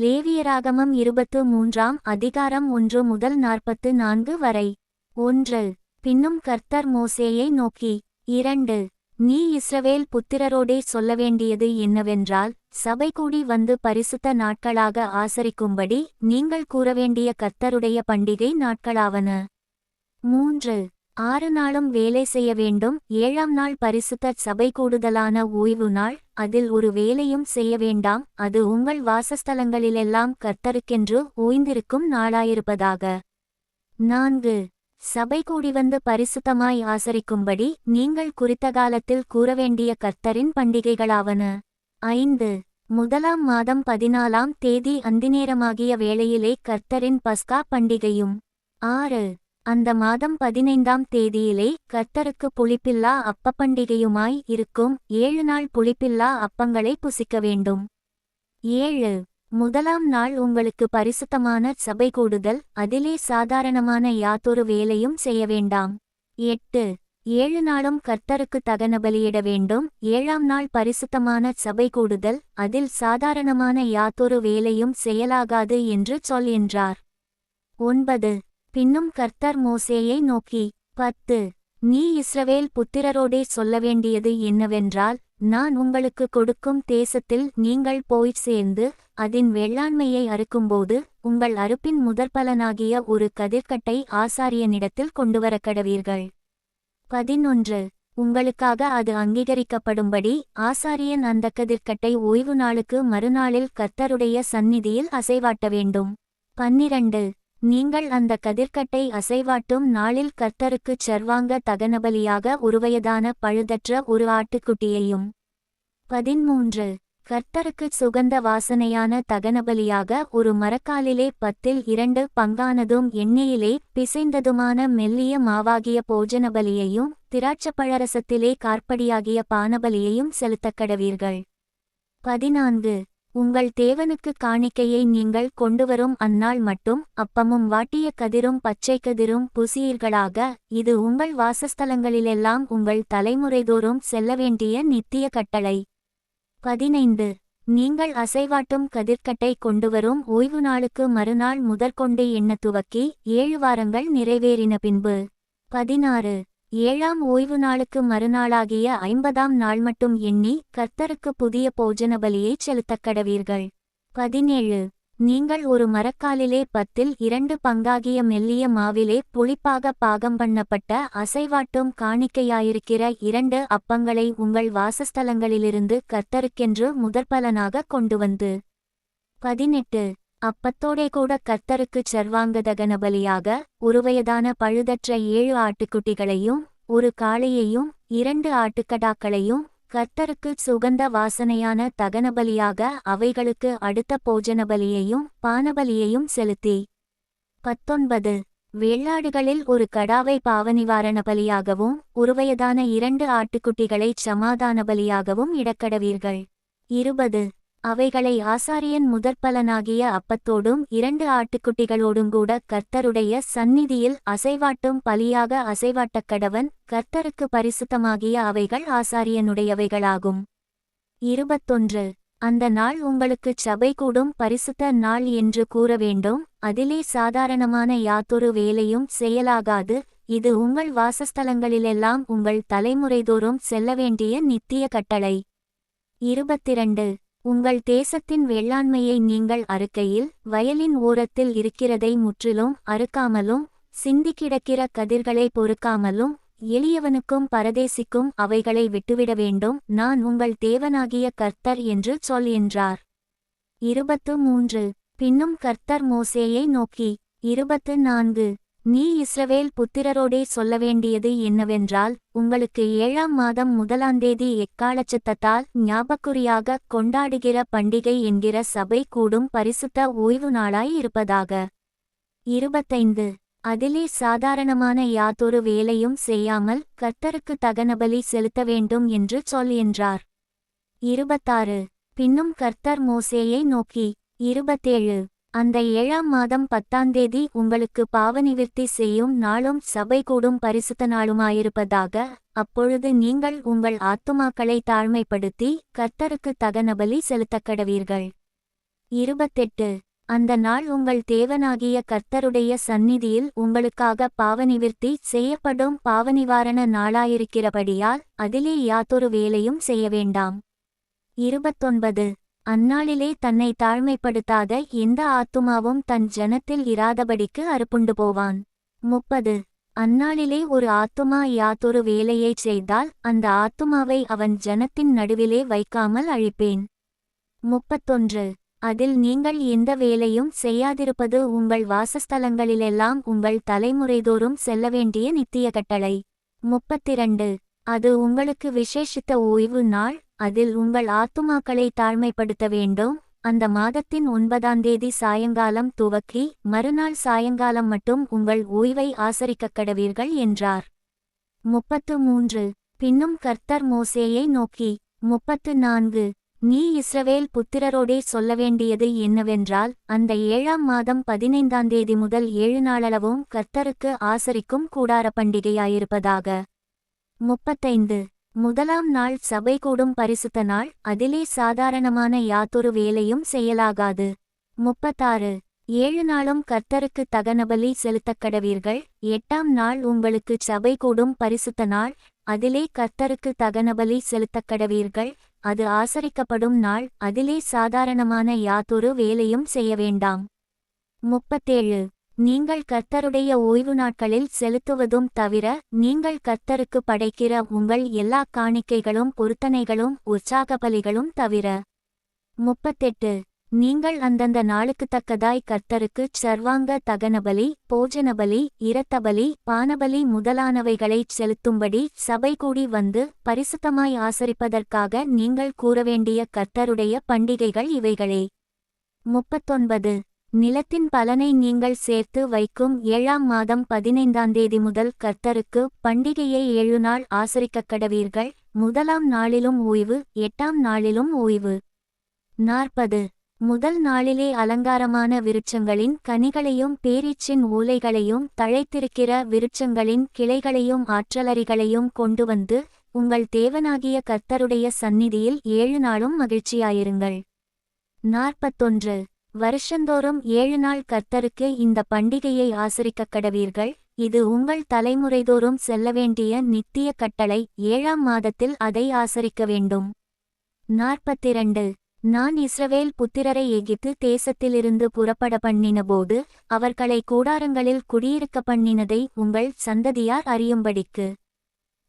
லேவியராகமம் இருபத்து மூன்றாம் அதிகாரம் ஒன்று முதல் நாற்பத்து நான்கு வரை. ஒன்று. பின்னும் கர்த்தர் மோசேயை நோக்கி இரண்டு. நீ இஸ்ரவேல் புத்திரரோடே சொல்ல வேண்டியது என்னவென்றால் சபை கூடி வந்து பரிசுத்த நாட்களாக ஆசரிக்கும்படி நீங்கள் கூற வேண்டிய கர்த்தருடைய பண்டிகை நாட்களாவன. மூன்று. ஆறு நாளும் வேலை செய்ய வேண்டும். ஏழாம் நாள் பரிசுத்த சபை கூடுதலான ஓய்வு நாள் அதில் ஒரு வேலையும் செய்ய வேண்டாம் அது உங்கள் வாசஸ்தலங்களிலெல்லாம் கர்த்தருக்கென்று ஓய்ந்திருக்கும் நாளாயிருப்பதாக. நான்கு. சபை கூடி வந்து பரிசுத்தமாய் ஆசரிக்கும்படி நீங்கள் குறித்த காலத்தில் கூறவேண்டிய கர்த்தரின் பண்டிகைகளாவன. ஐந்து. முதலாம் மாதம் பதினாலாம் தேதி அந்திநேரமாகிய வேளையிலே கர்த்தரின் பஸ்கா பண்டிகையும். ஆறு. அந்த மாதம் பதினைந்தாம் தேதியிலே கர்த்தருக்கு புளிப்பில்லா அப்ப பண்டிகையுமாய் இருக்கும் ஏழு நாள் புளிப்பில்லா அப்பங்களை புசிக்க வேண்டும். ஏழு. முதலாம் நாள் உங்களுக்கு பரிசுத்தமான சபை கூடுதல் அதிலே சாதாரணமான யாதொரு வேலையும் செய்ய வேண்டாம். எட்டு. ஏழு நாளும் கர்த்தருக்கு தகன பலியிட வேண்டும். ஏழாம் நாள் பரிசுத்தமான சபை கூடுதல் அதில் சாதாரணமான யாதொரு வேலையும் செயலாகாது என்று சொல் என்றார். ஒன்பது. பின்னும் கர்த்தர் மோசேயை நோக்கி பத்து நீ இஸ்ரவேல் புத்திரரோடே சொல்ல வேண்டியது என்னவென்றால் நான் உங்களுக்கு கொடுக்கும் தேசத்தில் நீங்கள் போய்ச் சேர்ந்து அதன் வெள்ளாண்மையை அறுக்கும்போது உங்கள் அறுப்பின் முதற்பலனாகிய ஒரு கதிர்க்கட்டை ஆசாரியனிடத்தில் கொண்டுவரக் கடவீர்கள் பதினொன்று உங்களுக்காக அது அங்கீகரிக்கப்படும்படி ஆசாரியன் அந்த கதிர்க்கட்டை ஓய்வு நாளுக்கு மறுநாளில் கர்த்தருடைய சந்நிதியில் அசைவாட்ட வேண்டும். பன்னிரண்டு நீங்கள் அந்த கதிர்க்கட்டை அசைவாட்டும் நாளில் கர்த்தருக்குச் சர்வாங்க தகனபலியாக உருவயதான பழுதற்ற ஒரு ஆட்டுக்குட்டியையும். பதிமூன்று கர்த்தருக்குச் சுகந்த வாசனையான தகனபலியாக ஒரு மரக்காலிலே பத்தில் இரண்டு பங்கானதும் எண்ணெயிலே பிசைந்ததுமான மெல்லிய மாவாகிய போஜனபலியையும் திராட்சப்பழரசத்திலே கார்ப்படியாகிய பானபலியையும் செலுத்தக் கடவீர்கள் பதினான்கு. உங்கள் தேவனுக்கு காணிக்கையை நீங்கள் கொண்டுவரும் அந்நாள் மட்டும் அப்பமும் வாட்டிய கதிரும் பச்சை கதிரும் புசியீர்களாக இது உங்கள் வாசஸ்தலங்களிலெல்லாம் உங்கள் தலைமுறைதோறும் செல்ல வேண்டிய நித்திய கட்டளை. பதினைந்து. நீங்கள் அசைவாட்டும் கதிர்கட்டை கொண்டுவரும் ஓய்வு நாளுக்கு மறுநாள் முதற்கொண்டு எண்ண துவக்கி ஏழு வாரங்கள் நிறைவேறின பின்பு. பதினாறு. ஏழாம் ஓய்வு நாளுக்கு மறுநாளாகிய ஐம்பதாம் நாள் மட்டும் எண்ணி கர்த்தருக்கு புதிய போஜன பலியை செலுத்தக் கடவீர்கள். பதினேழு. நீங்கள் ஒரு மரக்காலிலே பத்தில் இரண்டு பங்காகிய மெல்லிய மாவிலே புளிப்பாக பாகம் பண்ணப்பட்ட அசைவாட்டும் காணிக்கையாயிருக்கிற இரண்டு அப்பங்களை உங்கள் வாசஸ்தலங்களிலிருந்து கர்த்தருக்கென்று முதற்பலனாக கொண்டு வந்து. பதினெட்டு. அப்பத்தோடே கூட கர்த்தருக்குச் சர்வாங்கதகன பலியாக உருவையதான பழுதற்ற ஏழு ஆட்டுக்குட்டிகளையும் ஒரு காளையையும் இரண்டு ஆட்டுக்கடாக்களையும் கர்த்தருக்கு சுகந்த வாசனையான தகனபலியாக அவைகளுக்கு அடுத்த போஜனபலியையும் பானபலியையும் செலுத்தி. பத்தொன்பது. வெள்ளாடுகளில் ஒரு கடாவை பாவநிவாரண பலியாகவும் உருவையதான இரண்டு ஆட்டுக்குட்டிகளைச் சமாதான பலியாகவும் இடக்கடவீர்கள். இருபது. அவைகளை ஆசாரியன் முதற்பலனாகிய அப்பத்தோடும் இரண்டு ஆட்டுக்குட்டிகளோடும் கூட கர்த்தருடைய சந்நிதியில் அசைவாட்டும் பலியாக அசைவாட்டக் கடவன் கர்த்தருக்கு பரிசுத்தமாகிய அவைகள் ஆசாரியனுடையவைகளாகும். இருபத்தொன்று. அந்த நாள் உங்களுக்குச் சபை கூடும் பரிசுத்த நாள் என்று கூற வேண்டும். அதிலே சாதாரணமான யாதொரு வேலையும் செயலாகாது இது உங்கள் வாசஸ்தலங்களிலெல்லாம் உங்கள் தலைமுறைதோறும் செல்ல வேண்டிய நித்திய கட்டளை. இருபத்திரண்டு. உங்கள் தேசத்தின் வெள்ளாண்மையை நீங்கள் அறுக்கையில் வயலின் ஓரத்தில் இருக்கிறதை முற்றிலும் அறுக்காமலும் சிந்தி கிடக்கிற கதிர்களை பொறுக்காமலும் எளியவனுக்கும் பரதேசிக்கும் அவைகளை விட்டுவிட வேண்டும். நான் உங்கள் தேவனாகிய கர்த்தர் என்று சொல் என்றார். இருபத்து மூன்று. பின்னும் கர்த்தர் மோசேயை நோக்கி இருபத்து நான்கு. நீ இஸ்ரவேல் புத்திரரோடே சொல்ல வேண்டியது என்னவென்றால் உங்களுக்கு ஏழாம் மாதம் முதலாந்தேதி எக்காலச்சத்தத்தால் ஞாபக்குறியாக கொண்டாடுகிற பண்டிகை என்கிற சபை கூடும் பரிசுத்த ஓய்வு நாளாய் இருப்பதாக. இருபத்தைந்து. அதிலே சாதாரணமான யாதொரு வேலையும் செய்யாமல் கர்த்தருக்கு தகனபலி செலுத்த வேண்டும் என்று சொல் என்றார். இருபத்தாறு. பின்னும் கர்த்தர் மோசேயை நோக்கி இருபத்தேழு. அந்த ஏழாம் மாதம் பத்தாந்தேதி உங்களுக்கு பாவநிவிர்த்தி செய்யும் நாளும் சபை கூடும் பரிசுத்த நாளுமாயிருப்பதாக அப்பொழுது நீங்கள் உங்கள் ஆத்துமாக்களை தாழ்மைப்படுத்தி கர்த்தருக்கு தகனபலி செலுத்தக்கடவீர்கள். இருபத்தெட்டு. அந்த நாள் உங்கள் தேவனாகிய கர்த்தருடைய சந்நிதியில் உங்களுக்காக பாவநிவிர்த்தி செய்யப்படும் பாவநிவாரண நாளாயிருக்கிறபடியால் அதிலே யாதொரு வேலையும் செய்ய வேண்டாம். இருபத்தொன்பது. அந்நாளிலே தன்னை தாழ்மைப்படுத்தாத எந்த ஆத்துமாவும் தன் ஜனத்தில் இராதபடிக்கு அறுப்புண்டு போவான். முப்பது. அந்நாளிலே ஒரு ஆத்துமா யாதொரு வேலையைச் செய்தால் அந்த ஆத்துமாவை அவன் ஜனத்தின் நடுவிலே வைக்காமல் அழிப்பேன். முப்பத்தொன்று. அதில் நீங்கள் எந்த வேலையும் செய்யாதிருப்பது உங்கள் வாசஸ்தலங்களிலெல்லாம் உங்கள் தலைமுறைதோறும் செல்ல வேண்டிய நித்திய கட்டளை. முப்பத்திரண்டு. அது உங்களுக்கு விசேஷித்த ஓய்வு நாள் அதில் உங்கள் ஆத்துமாக்களை தாழ்மைப்படுத்த வேண்டும். அந்த மாதத்தின் ஒன்பதாம் தேதி சாயங்காலம் துவக்கி மறுநாள் சாயங்காலம் மட்டும் உங்கள் ஓய்வை ஆசரிக்கக் கடவீர்கள் என்றார். முப்பத்து மூன்று. பின்னும் கர்த்தர் மோசேயை நோக்கி முப்பத்து நான்கு. நீ இஸ்ரவேல் புத்திரரோடே சொல்ல வேண்டியது என்னவென்றால் அந்த ஏழாம் மாதம் பதினைந்தாம் தேதி முதல் ஏழு நாளளவும் கர்த்தருக்கு ஆசரிக்கும் கூடார பண்டிகையாயிருப்பதாக. முப்பத்தைந்து. முதலாம் நாள் சபை கூடும் பரிசுத்த நாள் அதிலே சாதாரணமான யாதொரு வேலையும் செய்யலாகாது. முப்பத்தாறு. ஏழு நாளும் கர்த்தருக்கு தகனபலி செலுத்தக் கடவீர்கள் எட்டாம் நாள் உங்களுக்கு சபை கூடும் பரிசுத்த நாள் அதிலே கர்த்தருக்கு தகனபலி செலுத்தக் கடவீர்கள் அது ஆசரிக்கப்படும் நாள் அதிலே சாதாரணமான யாதொரு வேலையும் செய்ய வேண்டாம். முப்பத்தேழு. நீங்கள் கர்த்தருடைய ஓய்வு நாட்களில் செலுத்துவதும் தவிர நீங்கள் கர்த்தருக்கு படைக்கிற உங்கள் எல்லா காணிக்கைகளும் பொருத்தனைகளும் உற்சாக பலிகளும் தவிர. முப்பத்தெட்டு. நீங்கள் அந்தந்த நாளுக்கு தக்கதாய் கர்த்தருக்கு சர்வாங்க தகனபலி போஜனபலி இரத்தபலி பானபலி முதலானவைகளைச் செலுத்தும்படி சபை கூடி வந்து பரிசுத்தமாய் ஆசரிப்பதற்காக நீங்கள் கூற வேண்டிய கர்த்தருடைய பண்டிகைகள் இவைகளே. முப்பத்தொன்பது. நிலத்தின் பலனை நீங்கள் சேர்த்து வைக்கும் ஏழாம் மாதம் பதினைந்தாம் தேதி முதல் கர்த்தருக்கு பண்டிகையை ஏழு நாள் ஆசரிக்கக் கடவீர்கள் முதலாம் நாளிலும் ஓய்வு எட்டாம் நாளிலும் ஓய்வு. நாற்பது. முதல் நாளிலே அலங்காரமான விருட்சங்களின் கனிகளையும் பேரீச்சின் ஊலைகளையும் தழைத்திருக்கிற விருட்சங்களின் கிளைகளையும் ஆற்றலறிகளையும் கொண்டு வந்து உங்கள் தேவனாகிய கர்த்தருடைய சந்நிதியில் ஏழு நாளும் மகிழ்ச்சியாயிருங்கள். நாற்பத்தொன்று. வருஷந்தோறும் ஏழு நாள் கர்த்தருக்கு இந்த பண்டிகையை ஆசரிக்கக் கடவீர்கள். இது உங்கள் தலைமுறைதோறும் செல்ல வேண்டிய நித்திய கட்டளை. ஏழாம் மாதத்தில் அதை ஆசரிக்க வேண்டும். நாற்பத்திரண்டு. நான் இஸ்ரவேல் புத்திரரை எகிப்து தேசத்திலிருந்து புறப்பட பண்ணினபோது அவர்களை கூடாரங்களில் குடியிருக்க பண்ணினதை உங்கள் சந்ததியார் அறியும்படிக்கு.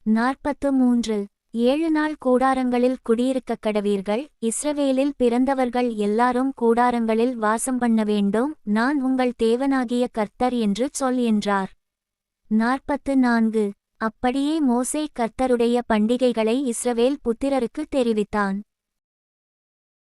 நாற்பத்து மூன்று. ஏழு நாள் கூடாரங்களில் குடியிருக்கக் கடவீர்கள். இஸ்ரவேலில் பிறந்தவர்கள் எல்லாரும் கூடாரங்களில் வாசம் பண்ண வேண்டும். நான் உங்கள் தேவனாகிய கர்த்தர் என்று சொல் என்றார். நாற்பத்து நான்கு. அப்படியே மோசே கர்த்தருடைய பண்டிகைகளை இஸ்ரவேல் புத்திரருக்கு தெரிவித்தான்.